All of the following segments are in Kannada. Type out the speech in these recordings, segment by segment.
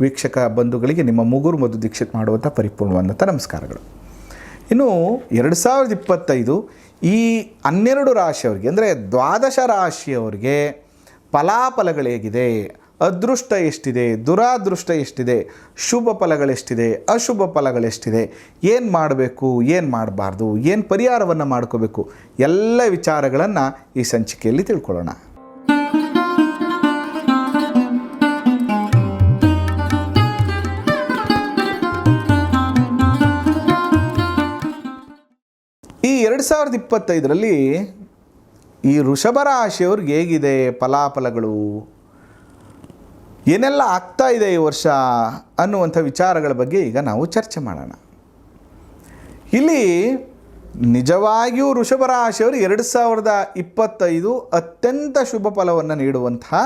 ವೀಕ್ಷಕ ಬಂಧುಗಳಿಗೆ ನಿಮ್ಮ ಮುಗುರು ಮಧು ದೀಕ್ಷಿತ್ ಮಾಡುವಂಥ ಪರಿಪೂರ್ಣವಾದಂಥ ನಮಸ್ಕಾರಗಳು. ಇನ್ನು ಎರಡು ಸಾವಿರದ ಇಪ್ಪತ್ತೈದು ಈ ಹನ್ನೆರಡು ರಾಶಿಯವರಿಗೆ, ಅಂದರೆ ದ್ವಾದಶ ರಾಶಿಯವರಿಗೆ ಫಲಾಫಲಗಳು ಹೇಗಿದೆ? ಅದೃಷ್ಟ ಎಷ್ಟಿದೆ? ದುರಾದೃಷ್ಟ ಎಷ್ಟಿದೆ? ಶುಭ ಫಲಗಳೆಷ್ಟಿದೆ ಅಶುಭ ಫಲಗಳೆಷ್ಟಿದೆ ಏನು ಮಾಡಬೇಕು? ಏನು ಮಾಡಬಾರ್ದು? ಏನು ಪರಿಹಾರವನ್ನು ಮಾಡ್ಕೋಬೇಕು? ಎಲ್ಲ ವಿಚಾರಗಳನ್ನು ಈ ಸಂಚಿಕೆಯಲ್ಲಿ ತಿಳ್ಕೊಳ್ಳೋಣ. ಈ ಎರಡು ಸಾವಿರದ ಇಪ್ಪತ್ತೈದರಲ್ಲಿ ಈ ಋಷಭ ರಾಶಿಯವ್ರಿಗೆ ಹೇಗಿದೆ ಫಲಾಫಲಗಳು? ಏನೆಲ್ಲ ಆಗ್ತಾ ಇದೆ ಈ ವರ್ಷ ಅನ್ನುವಂಥ ವಿಚಾರಗಳ ಬಗ್ಗೆ ಈಗ ನಾವು ಚರ್ಚೆ ಮಾಡೋಣ. ಇಲ್ಲಿ ನಿಜವಾಗಿಯೂ ಋಷಭ ರಾಶಿಯವರು ಎರಡು ಸಾವಿರದ ಇಪ್ಪತ್ತೈದು ಅತ್ಯಂತ ಶುಭ ಫಲವನ್ನು ನೀಡುವಂತಹ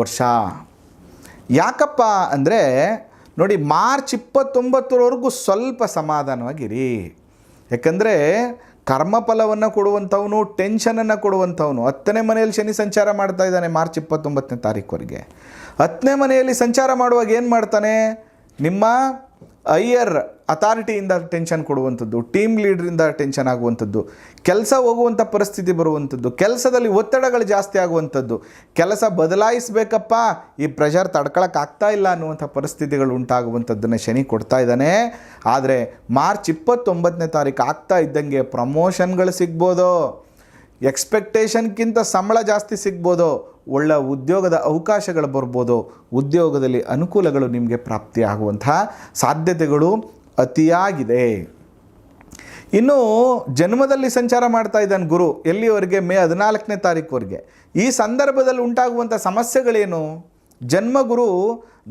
ವರ್ಷ. ಯಾಕಪ್ಪ ಅಂದರೆ ನೋಡಿ ಮಾರ್ಚ್ ಇಪ್ಪತ್ತೊಂಬತ್ತರವರೆಗೂ ಸ್ವಲ್ಪ ಸಮಾಧಾನವಾಗಿರಿ. ಯಾಕಂದರೆ ಕರ್ಮಫಲವನ್ನು ಕೊಡುವಂಥವನು ಟೆನ್ಷನನ್ನು ಕೊಡುವಂಥವನು. ಹತ್ತನೇ ಮನೆಯಲ್ಲಿ ಶನಿ ಸಂಚಾರ ಮಾಡ್ತಾ ಇದ್ದಾನೆ ಮಾರ್ಚ್ ಇಪ್ಪತ್ತೊಂಬತ್ತನೇ ತಾರೀಕುವರೆಗೆ ಹತ್ತನೇ ಮನೆಯಲ್ಲಿ ಸಂಚಾರ ಮಾಡುವಾಗ ಏನು ಮಾಡ್ತಾನೆ? ನಿಮ್ಮ ಐಯರ್ ಅಥಾರಿಟಿಯಿಂದ ಟೆನ್ಷನ್ ಕೊಡುವಂಥದ್ದು, ಟೀಮ್ ಲೀಡ್ರಿಂದ ಟೆನ್ಷನ್ ಆಗುವಂಥದ್ದು, ಕೆಲಸ ಹೋಗುವಂಥ ಪರಿಸ್ಥಿತಿ ಬರುವಂಥದ್ದು, ಕೆಲಸದಲ್ಲಿ ಒತ್ತಡಗಳು ಜಾಸ್ತಿ ಆಗುವಂಥದ್ದು, ಕೆಲಸ ಬದಲಾಯಿಸಬೇಕಪ್ಪ, ಈ ಪ್ರೆಷರ್ ತಡ್ಕೊಳಕ್ಕಾಗ್ತಾ ಇಲ್ಲ ಅನ್ನುವಂಥ ಪರಿಸ್ಥಿತಿಗಳು ಉಂಟಾಗುವಂಥದ್ದನ್ನು ಶನಿ ಕೊಡ್ತಾ ಇದ್ದಾನೆ. ಆದರೆ ಮಾರ್ಚ್ ಇಪ್ಪತ್ತೊಂಬತ್ತನೇ ತಾರೀಕು ಆಗ್ತಾ ಇದ್ದಂಗೆ ಪ್ರಮೋಷನ್ಗಳು ಸಿಗ್ಬೋದು ಎಕ್ಸ್ಪೆಕ್ಟೇಷನ್ಗಿಂತ ಸಂಬಳ ಜಾಸ್ತಿ ಸಿಗ್ಬೋದು, ಒಳ್ಳೆ ಉದ್ಯೋಗದ ಅವಕಾಶಗಳು ಬರ್ಬೋದು, ಉದ್ಯೋಗದಲ್ಲಿ ಅನುಕೂಲಗಳು ನಿಮಗೆ ಪ್ರಾಪ್ತಿಯಾಗುವಂತಹ ಸಾಧ್ಯತೆಗಳು ಅತಿಯಾಗಿದೆ. ಇನ್ನು ಜನ್ಮದಲ್ಲಿ ಸಂಚಾರ ಮಾಡ್ತಾ ಇದ್ದಾನೆ ಗುರು, ಎಲ್ಲಿವರೆಗೆ? ಮೇ ಹದಿನಾಲ್ಕನೇ ತಾರೀಕುವರೆಗೆ. ಈ ಸಂದರ್ಭದಲ್ಲಿ ಉಂಟಾಗುವಂಥ ಸಮಸ್ಯೆಗಳೇನು? ಜನ್ಮಗುರು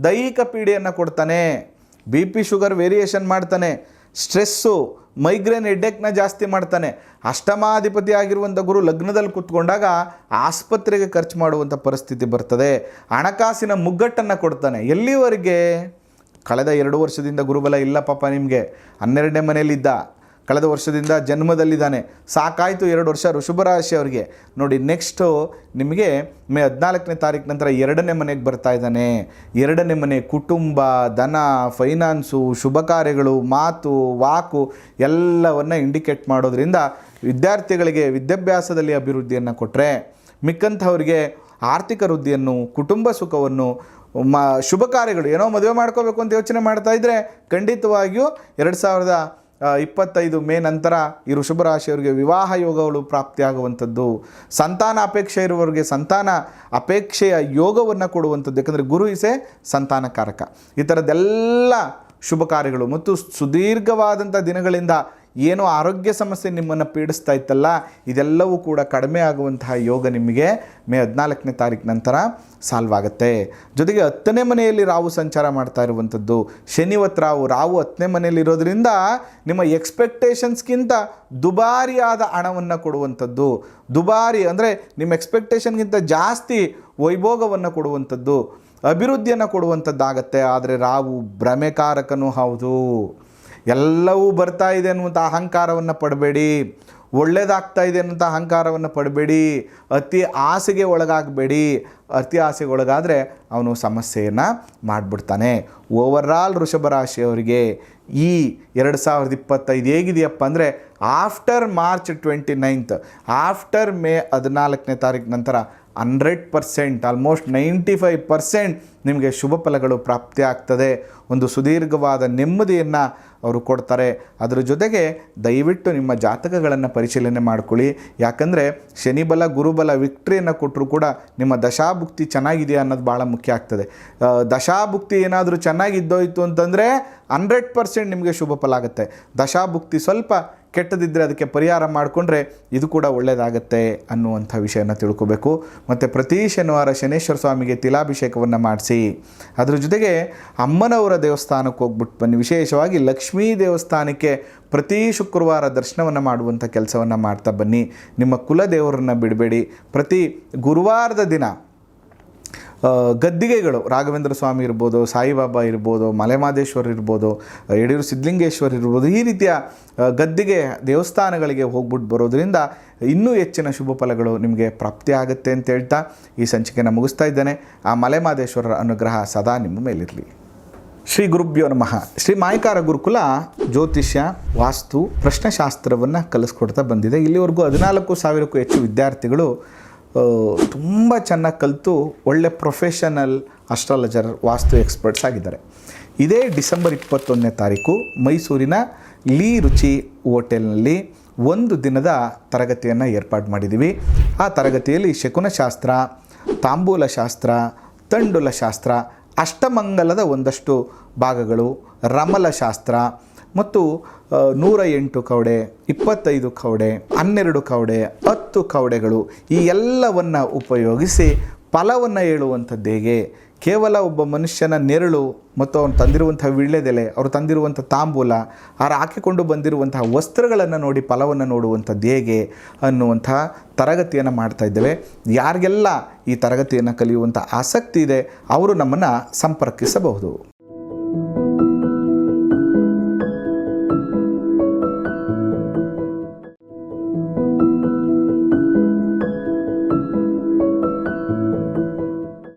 ದೈಹಿಕ ಪೀಡೆಯನ್ನು ಕೊಡ್ತಾನೆ, ಬಿ ಪಿ ಶುಗರ್ ವೇರಿಯೇಷನ್ ಮಾಡ್ತಾನೆ, ಸ್ಟ್ರೆಸ್ಸು, ಮೈಗ್ರೇನ್ ಹೆಡ್ಡೆಕ್ನ ಜಾಸ್ತಿ ಮಾಡ್ತಾನೆ. ಅಷ್ಟಮಾಧಿಪತಿ ಆಗಿರುವಂಥ ಗುರು ಲಗ್ನದಲ್ಲಿ ಕೂತ್ಕೊಂಡಾಗ ಆಸ್ಪತ್ರೆಗೆ ಖರ್ಚು ಮಾಡುವಂಥ ಪರಿಸ್ಥಿತಿ ಬರ್ತದೆ. ಹಣಕಾಸಿನ ಮುಗ್ಗಟ್ಟನ್ನು ಕೊಡ್ತಾನೆ. ಎಲ್ಲಿವರೆಗೆ? ಕಳೆದ ಎರಡು ವರ್ಷದಿಂದ ಗುರುಬಲ ಇಲ್ಲ ಪಾಪ ನಿಮಗೆ. ಹನ್ನೆರಡನೇ ಮನೆಯಲ್ಲಿದ್ದ, ಕಳೆದ ವರ್ಷದಿಂದ ಜನ್ಮದಲ್ಲಿದ್ದಾನೆ. ಸಾಕಾಯಿತು ಎರಡು ವರ್ಷ ಋಷಭ ರಾಶಿ ಅವರಿಗೆ. ನೋಡಿ ನೆಕ್ಸ್ಟು ನಿಮಗೆ ಮೇ ಹದಿನಾಲ್ಕನೇ ತಾರೀಕು ನಂತರ ಎರಡನೇ ಮನೆಗೆ ಬರ್ತಾ ಇದ್ದಾನೆ. ಎರಡನೇ ಮನೆ ಕುಟುಂಬ, ಧನ ಫೈನಾನ್ಸು ಶುಭ ಕಾರ್ಯಗಳು, ಮಾತು, ವಾಕು ಎಲ್ಲವನ್ನು ಇಂಡಿಕೇಟ್ ಮಾಡೋದ್ರಿಂದ ವಿದ್ಯಾರ್ಥಿಗಳಿಗೆ ವಿದ್ಯಾಭ್ಯಾಸದಲ್ಲಿ ಅಭಿವೃದ್ಧಿಯನ್ನು ಕೊಟ್ಟರೆ ಮಿಕ್ಕಂಥವ್ರಿಗೆ ಆರ್ಥಿಕ ವೃದ್ಧಿಯನ್ನು, ಕುಟುಂಬ ಸುಖವನ್ನು ಮ, ಶುಭ ಕಾರ್ಯಗಳು. ಏನೋ ಮದುವೆ ಮಾಡ್ಕೋಬೇಕು ಅಂತ ಯೋಚನೆ ಮಾಡ್ತಾ ಇದ್ದರೆ ಖಂಡಿತವಾಗಿಯೂ ಎರಡು ಸಾವಿರದ ಇಪ್ಪತ್ತೈದು ಮೇ ನಂತರ ಈ ವೃಷಭ ರಾಶಿಯವರಿಗೆ ವಿವಾಹ ಯೋಗಗಳು ಪ್ರಾಪ್ತಿಯಾಗುವಂಥದ್ದು. ಸಂತಾನ ಅಪೇಕ್ಷೆ ಇರುವವರಿಗೆ ಸಂತಾನ ಅಪೇಕ್ಷೆಯ ಯೋಗವನ್ನು ಕೊಡುವಂಥದ್ದು. ಯಾಕಂದರೆ ಗುರು ಇಸೆ ಸಂತಾನಕಾರಕ. ಈ ಥರದ್ದೆಲ್ಲ ಶುಭ ಕಾರ್ಯಗಳು. ಮತ್ತು ಸುದೀರ್ಘವಾದಂಥ ದಿನಗಳಿಂದ ಏನೋ ಆರೋಗ್ಯ ಸಮಸ್ಯೆ ನಿಮ್ಮನ್ನು ಪೀಡಿಸ್ತಾ ಇತ್ತಲ್ಲ, ಇದೆಲ್ಲವೂ ಕೂಡ ಕಡಿಮೆ ಆಗುವಂತಹ ಯೋಗ ನಿಮಗೆ ಮೇ ಹದಿನಾಲ್ಕನೇ ತಾರೀಕು ನಂತರ ಸಾಲ್ವ್ ಆಗುತ್ತೆ. ಜೊತೆಗೆ ಹತ್ತನೇ ಮನೆಯಲ್ಲಿ ರಾವು ಸಂಚಾರ ಮಾಡ್ತಾ ಇರುವಂಥದ್ದು. ಶನಿವತ್ ರಾವು ರಾವು ಹತ್ತನೇ ಮನೆಯಲ್ಲಿ ಇರೋದ್ರಿಂದ ನಿಮ್ಮ ಎಕ್ಸ್ಪೆಕ್ಟೇಷನ್ಸ್ಗಿಂತ ದುಬಾರಿಯಾದ ಹಣವನ್ನು ಕೊಡುವಂಥದ್ದು. ದುಬಾರಿ ಅಂದರೆ ನಿಮ್ಮ ಎಕ್ಸ್ಪೆಕ್ಟೇಷನ್ಗಿಂತ ಜಾಸ್ತಿ ವೈಭೋಗವನ್ನು ಕೊಡುವಂಥದ್ದು. ಅಭಿವೃದ್ಧಿಯನ್ನು ಕೊಡುವಂಥದ್ದಾಗತ್ತೆ. ಆದರೆ ರಾವು ಭ್ರಮೆಕಾರಕನೂ ಹೌದು. ಎಲ್ಲವೂ ಬರ್ತಾ ಇದೆ ಅನ್ನುವಂಥ ಅಹಂಕಾರವನ್ನು ಪಡಬೇಡಿ. ಒಳ್ಳೇದಾಗ್ತಾ ಇದೆ ಅನ್ನುವಂಥ ಅಹಂಕಾರವನ್ನು ಪಡಬೇಡಿ. ಅತಿ ಆಸೆಗೆ ಒಳಗಾಗಬೇಡಿ. ಅತಿ ಆಸೆಗೆ ಒಳಗಾದರೆ ಅವನು ಸಮಸ್ಯೆಯನ್ನು ಮಾಡಿಬಿಡ್ತಾನೆ. ಓವರಾಲ್ ಋಷಭ ರಾಶಿಯವರಿಗೆ ಈ ಎರಡು ಸಾವಿರದ ಇಪ್ಪತ್ತೈದು ಹೇಗಿದೆಯಪ್ಪ ಅಂದರೆ after March twenty ninth after May ಹದಿನಾಲ್ಕನೇ ತಾರೀಕು ನಂತರ hundred percent almost ninety five percent ನಿಮಗೆ ಶುಭ ಫಲಗಳು ಪ್ರಾಪ್ತಿಯಾಗ್ತದೆ ಒಂದು ಸುದೀರ್ಘವಾದ ನೆಮ್ಮದಿಯನ್ನು ಅವರು ಕೊಡ್ತಾರೆ. ಅದರ ಜೊತೆಗೆ ದಯವಿಟ್ಟು ನಿಮ್ಮ ಜಾತಕಗಳನ್ನು ಪರಿಶೀಲನೆ ಮಾಡ್ಕೊಳ್ಳಿ. ಯಾಕಂದರೆ ಶನಿಬಲ, ಗುರುಬಲ ವಿಕ್ಟ್ರಿಯನ್ನು ಕೊಟ್ಟರು ಕೂಡ ನಿಮ್ಮ ದಶಾಭುಕ್ತಿ ಚೆನ್ನಾಗಿದೆಯಾ ಅನ್ನೋದು ಭಾಳ ಮುಖ್ಯ ಆಗ್ತದೆ. ದಶಾಭುಕ್ತಿ ಏನಾದರೂ ಚೆನ್ನಾಗಿದ್ದೋಯ್ತು ಅಂತಂದರೆ ಹಂಡ್ರೆಡ್ ಪರ್ಸೆಂಟ್ ನಿಮಗೆ ಶುಭ ಫಲ ಆಗುತ್ತೆ. ದಶಾಭುಕ್ತಿ ಸ್ವಲ್ಪ ಕೆಟ್ಟದಿದ್ದರೆ ಅದಕ್ಕೆ ಪರಿಹಾರ ಮಾಡಿಕೊಂಡ್ರೆ ಇದು ಕೂಡ ಒಳ್ಳೆಯದಾಗತ್ತೆ ಅನ್ನುವಂಥ ವಿಷಯನ ತಿಳ್ಕೋಬೇಕು. ಮತ್ತು ಪ್ರತಿ ಶನಿವಾರ ಶನೇಶ್ವರ ಸ್ವಾಮಿಗೆ ತಿಲಾಭಿಷೇಕವನ್ನು ಮಾಡಿಸಿ, ಅದರ ಜೊತೆಗೆ ಅಮ್ಮನವರ ದೇವಸ್ಥಾನಕ್ಕೆ ಹೋಗ್ಬಿಟ್ಟು ಬನ್ನಿ. ವಿಶೇಷವಾಗಿ ಲಕ್ಷ್ಮೀ ದೇವಸ್ಥಾನಕ್ಕೆ ಪ್ರತಿ ಶುಕ್ರವಾರ ದರ್ಶನವನ್ನು ಮಾಡುವಂಥ ಕೆಲಸವನ್ನು ಮಾಡ್ತಾ ಬನ್ನಿ. ನಿಮ್ಮ ಕುಲದೇವರನ್ನು ಬಿಡಬೇಡಿ. ಪ್ರತಿ ಗುರುವಾರದ ದಿನ ಗದ್ದಿಗೆಗಳು, ರಾಘವೇಂದ್ರ ಸ್ವಾಮಿ ಇರ್ಬೋದು, ಸಾಯಿಬಾಬಾ ಇರ್ಬೋದು, ಮಲೆಮಾದೇಶ್ವರ ಇರ್ಬೋದು, ಯಡಿಯೂರು ಸಿದ್ಧಲಿಂಗೇಶ್ವರ ಇರ್ಬೋದು, ಈ ರೀತಿಯ ಗದ್ದಿಗೆ, ದೇವಸ್ಥಾನಗಳಿಗೆ ಹೋಗ್ಬಿಟ್ಟು ಬರೋದ್ರಿಂದ ಇನ್ನೂ ಹೆಚ್ಚಿನ ಶುಭ ಫಲಗಳು ನಿಮಗೆ ಪ್ರಾಪ್ತಿ ಆಗುತ್ತೆ ಅಂತ ಹೇಳ್ತಾ ಈ ಸಂಚಿಕೆನ ಮುಗಿಸ್ತಾ ಇದ್ದೇನೆ. ಆ ಮಲೆಮಾದೇಶ್ವರರ ಅನುಗ್ರಹ ಸದಾ ನಿಮ್ಮ ಮೇಲಿರಲಿ. ಶ್ರೀ ಗುರುಭ್ಯೋ ನಮಃ. ಶ್ರೀ ಮಾಯಕಾರ ಗುರುಕುಲ ಜ್ಯೋತಿಷ್ಯ, ವಾಸ್ತು, ಪ್ರಶ್ನಶಾಸ್ತ್ರವನ್ನು ಕಲಿಸ್ಕೊಡ್ತಾ ಬಂದಿದೆ. ಇಲ್ಲಿವರೆಗೂ ಹದಿನಾಲ್ಕು ಸಾವಿರಕ್ಕೂ ಹೆಚ್ಚು ವಿದ್ಯಾರ್ಥಿಗಳು ತುಂಬ ಚೆನ್ನಾಗಿ ಕಲಿತು ಒಳ್ಳೆ ಪ್ರೊಫೆಷನಲ್ ಅಸ್ಟ್ರಾಲಜರ್ ವಾಸ್ತು ಎಕ್ಸ್ಪರ್ಟ್ಸ್ ಆಗಿದ್ದಾರೆ. ಇದೇ ಡಿಸೆಂಬರ್ ಇಪ್ಪತ್ತೊಂದನೇ ತಾರೀಕು ಮೈಸೂರಿನ ಲೀ ರುಚಿ ಹೋಟೆಲ್ನಲ್ಲಿ ಒಂದು ದಿನದ ತರಗತಿಯನ್ನು ಏರ್ಪಾಡು ಮಾಡಿದ್ದೀವಿ ಆ ತರಗತಿಯಲ್ಲಿ ಶಕುನಶಾಸ್ತ್ರ ತಾಂಬೂಲ ಶಾಸ್ತ್ರ, ತಂಡುಲ ಶಾಸ್ತ್ರ, ಅಷ್ಟಮಂಗಲದ ಒಂದಷ್ಟು ಭಾಗಗಳು, ರಮಲ ಶಾಸ್ತ್ರ ಮತ್ತು ನೂರ ಎಂಟು ಕವಡೆ, ಇಪ್ಪತ್ತೈದು ಕವಡೆ, ಹನ್ನೆರಡು ಕವಡೆ, ಹತ್ತು ಕವಡೆಗಳು ಈ ಎಲ್ಲವನ್ನು ಉಪಯೋಗಿಸಿ ಫಲವನ್ನು ಹೇಳುವಂಥದ್ದು ಹೇಗೆ? ಕೇವಲ ಒಬ್ಬ ಮನುಷ್ಯನ ನೆರಳು ಮತ್ತು ಅವನು ತಂದಿರುವಂಥ ವಿಳ್ಳೆದೆಲೆ ಅವರು ತಂದಿರುವಂಥ ತಾಂಬೂಲ, ಅವರು ಹಾಕಿಕೊಂಡು ಬಂದಿರುವಂತಹ ವಸ್ತ್ರಗಳನ್ನು ನೋಡಿ ಫಲವನ್ನು ನೋಡುವಂಥದ್ದು ಹೇಗೆ ಅನ್ನುವಂಥ ತರಗತಿಯನ್ನು ಮಾಡ್ತಾ ಇದ್ದೇವೆ. ಯಾರಿಗೆಲ್ಲ ಈ ತರಗತಿಯನ್ನು ಕಲಿಯುವಂಥ ಆಸಕ್ತಿ ಇದೆ, ಅವರು ನಮ್ಮನ್ನು ಸಂಪರ್ಕಿಸಬಹುದು.